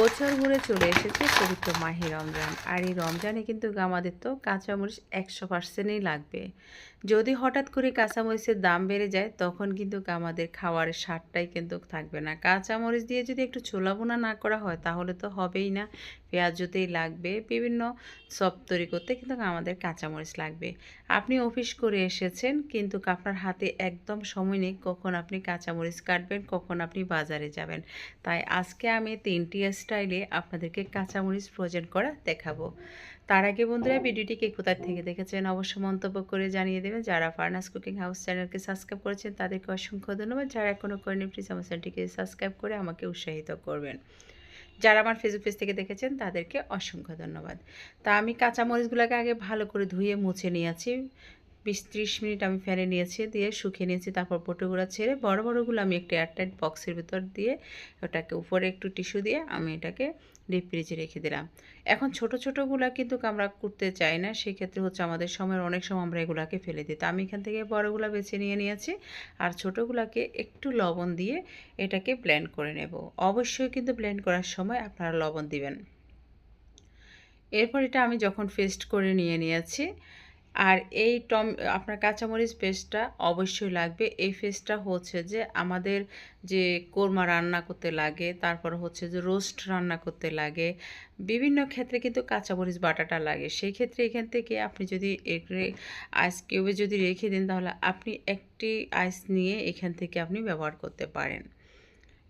বছর ঘুরে চলে এসেছে পবিত্র মাহি রমজান। আর এই রমজানে কিন্তু আমাদের তো কাঁচামরিচ একশো পার্সেন্টই লাগবে। যদি হঠাৎ করে কাঁচামরিচের দাম বেড়ে যায়, তখন কিন্তু আমাদের খাওয়ারের স্বাদটাই কিন্তু থাকবে না। কাঁচামরিচ দিয়ে যদি একটু ছোলা বোনা না করা হয়, তাহলে তো হবেই না। পেঁয়াজ জুতেই লাগবে, বিভিন্ন সব তৈরি করতে কিন্তু আমাদের কাঁচামরিচ লাগবে। আপনি অফিস করে এসেছেন, কিন্তু আপনার হাতে একদম সময় নেই কখন আপনি কাঁচামরিচ কাটবেন, কখন আপনি বাজারে যাবেন। তাই আজকে আমি তিনটি স্টাইলে আপনাদেরকে কাঁচামরিচ ফ্রোজেন করা দেখাবো। তার আগে বন্ধুরা ভিডিওটিকে কোথার থেকে দেখেছেন অবশ্য মন্তব্য করে জানিয়ে দেবেন। যারা ফার্নাস কুকিং হাউস চ্যানেলকে সাবস্ক্রাইব করেছেন, তাদেরকে অসংখ্য ধন্যবাদ। যারা এখনও করেনি প্লিজ আমার চ্যানেলটিকে সাবস্ক্রাইব করে আমাকে উৎসাহিত করবেন। যারা আমার ফেসবুক পেজ থেকে দেখেছেন, তাদেরকে অসংখ্য ধন্যবাদ। তা আমি কাঁচামরিচগুলোকে আগে ভালো করে ধুয়ে মুছে নিয়েছি। বিশ ত্রিশ মিনিট আমি ফ্যানে নিয়েছি, দিয়ে শুকিয়ে নিয়েছি, তারপর পোটোগুলো ছেড়ে বড় বড়গুলো আমি একটু এয়ারটাইট বক্সের ভিতর দিয়ে ওটাকে উপরে একটু টিস্যু দিয়ে আমি এটাকে ডিপ ফ্রিজে রেখে দিলাম। এখন ছোট ছোটোগুলো কিন্তু আমরা করতে চাই না, সেক্ষেত্রে হচ্ছে আমাদের সময়ের অনেক সময় আমরা এগুলাকে ফেলে দিই। তো আমি এখান থেকে বড়গুলো বেছে নিয়ে নিয়েছি, আর ছোটোগুলোকে একটু লবণ দিয়ে এটাকে ব্লেন্ড করে নেব। অবশ্যই কিন্তু ব্লেন্ড করার সময় আপনারা লবণ দিবেন। এরপর এটা আমি যখন ফেস্ট করে নিয়ে নিয়েছি আর এই টম, আপনার কাঁচামরিচ পেস্টটা অবশ্যই লাগবে। এই পেস্টটা হচ্ছে যে আমাদের যে কোরমা রান্না করতে লাগে, তারপর হচ্ছে যে রোস্ট রান্না করতে লাগে, বিভিন্ন ক্ষেত্রে কিন্তু কাঁচামরিচ বাটাটা লাগে। সেই ক্ষেত্রে এখান থেকে আপনি যদি আইস কিউবে যদি রেখে দিন, তাহলে আপনি একটি আইস নিয়ে এখান থেকে আপনি ব্যবহার করতে পারেন।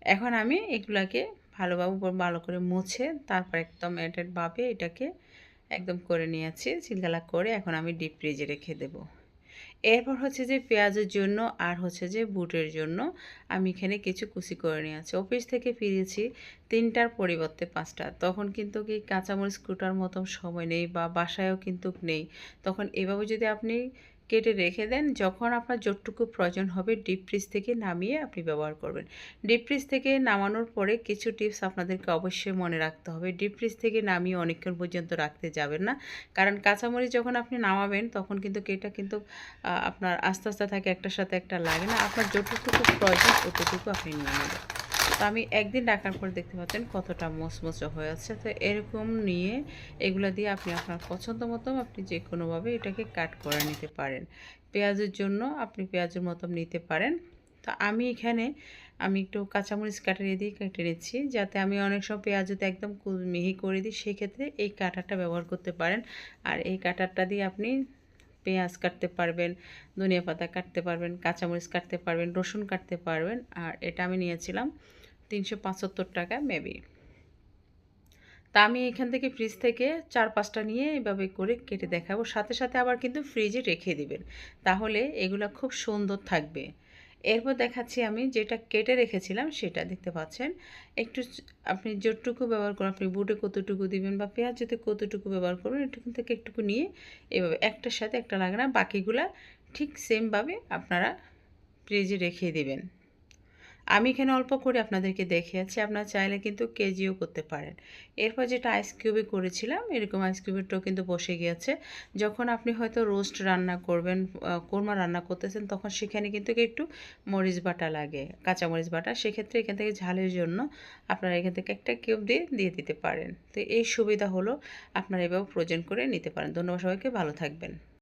এখন আমি এগুলাকে ভালোভাবে ভালো করে মুছে, তারপর একদম এটাভাবে এটাকে একদম করে নিয়েছি চিলগালা করে এখন আমি ডিপ ফ্রিজে রেখে দেব। এরপর হচ্ছে যে পেঁয়াজের জন্য আর হচ্ছে যে বুটের জন্য আমি এখানে কিছু কুচি করে নিয়ে আছি অফিস থেকে ফিরেছি, তিনটার পরিবর্তে পাঁচটা। তখন কিন্তু কি কাঁচামরিচ কুটার মতন সময় নেই বা বাসায়ও কিন্তু নেই। তখন এভাবে যদি আপনি কেটে রেখে দেন, যখন আপনার যতটুকু প্রয়োজন হবে ডিপ ফ্রিজ থেকে নামিয়ে আপনি ব্যবহার করবেন। ডিপ ফ্রিজ থেকে নামানোর পরে কিছু টিপস আপনাদেরকে অবশ্যই মনে রাখতে হবে। ডিপ ফ্রিজ থেকে নামিয়ে অনেকক্ষণ পর্যন্ত রাখতে যাবেন না। কারণ কাঁচামরিচ যখন আপনি নামাবেন, তখন কিন্তু কেটা কিন্তু আপনার আস্তে আস্তে থাকে, একটার সাথে একটা লাগে না। আপনার যতটুকু প্রয়োজন, ততটুকু আপনি নিয়ে নেবেন। তো আমি একদিন রাখার পর দেখতে পাচ্ছেন কতটা মচমচো হয়ে আছে। তো এরকম নিয়ে এগুলো দিয়ে আপনি আপনার পছন্দ মতো আপনি যে কোনোভাবে এটাকে কাট করে নিতে পারেন। পেঁয়াজের জন্য আপনি পেঁয়াজের মতো নিতে পারেন। তো আমি এখানে আমি একটু কাঁচামরিচ কাটারিয়ে দিয়ে কেটে নিচ্ছি যাতে আমি অনেক সময় পেঁয়াজ যদি একদম মিহি করে দিই, সেক্ষেত্রে এই কাটারটা ব্যবহার করতে পারেন। আর এই কাটারটা দিয়ে আপনি পেঁয়াজ কাটতে পারবেন, ধনিয়া পাতা কাটতে পারবেন, কাঁচামরিচ কাটতে পারবেন, রসুন কাটতে পারবেন, আর এটা আমি নিয়েছিলাম তিনশো পঁচাত্তর টাকা মেবি। তা আমি এখান থেকে ফ্রিজ থেকে চার পাঁচটা নিয়ে এভাবে করে কেটে দেখাবো। সাথে সাথে আবার কিন্তু ফ্রিজে রেখে দিবেন। তাহলে এগুলো খুব সুন্দর থাকবে। এরপর দেখাচ্ছি আমি যেটা কেটে রেখেছিলাম সেটা, দেখতে পাচ্ছেন? একটু আপনি যতটুকু ব্যবহার করুন, আপনি বুটে কতটুকু দিবেন বা পেঁয়াজ যদি কতটুকু ব্যবহার করবেন এটুকুন থেকে একটুকু নিয়ে এভাবে একটার সাথে একটা লাগে না বাকিগুলা ঠিক সেমভাবে আপনারা ফ্রিজে রেখে দেবেন। আমি এখানে অল্প করে আপনাদেরকে দেখিয়েছি, আপনারা চাইলে কিন্তু কেজিও করতে পারেন। এরপর যেটা আইস কিউবে করেছিলাম, এরকম আইস কিউবেরটাও কিন্তু বসে গিয়েছে। যখন আপনি হয়তো রোস্ট রান্না করবেন কোরমা রান্না করতেছেন, তখন সেখানে কিন্তু একটু মরিচ বাটা লাগে, কাঁচা মরিচ বাটা। সেক্ষেত্রে এখান থেকে ঝালের জন্য আপনারা এখান থেকে একটা কিউব দিয়ে দিয়ে দিতে পারেন। তো এই সুবিধা হলো আপনারা এভাবে প্রয়োজন করে নিতে পারেন। ধন্যবাদ সবাইকে, ভালো থাকবেন।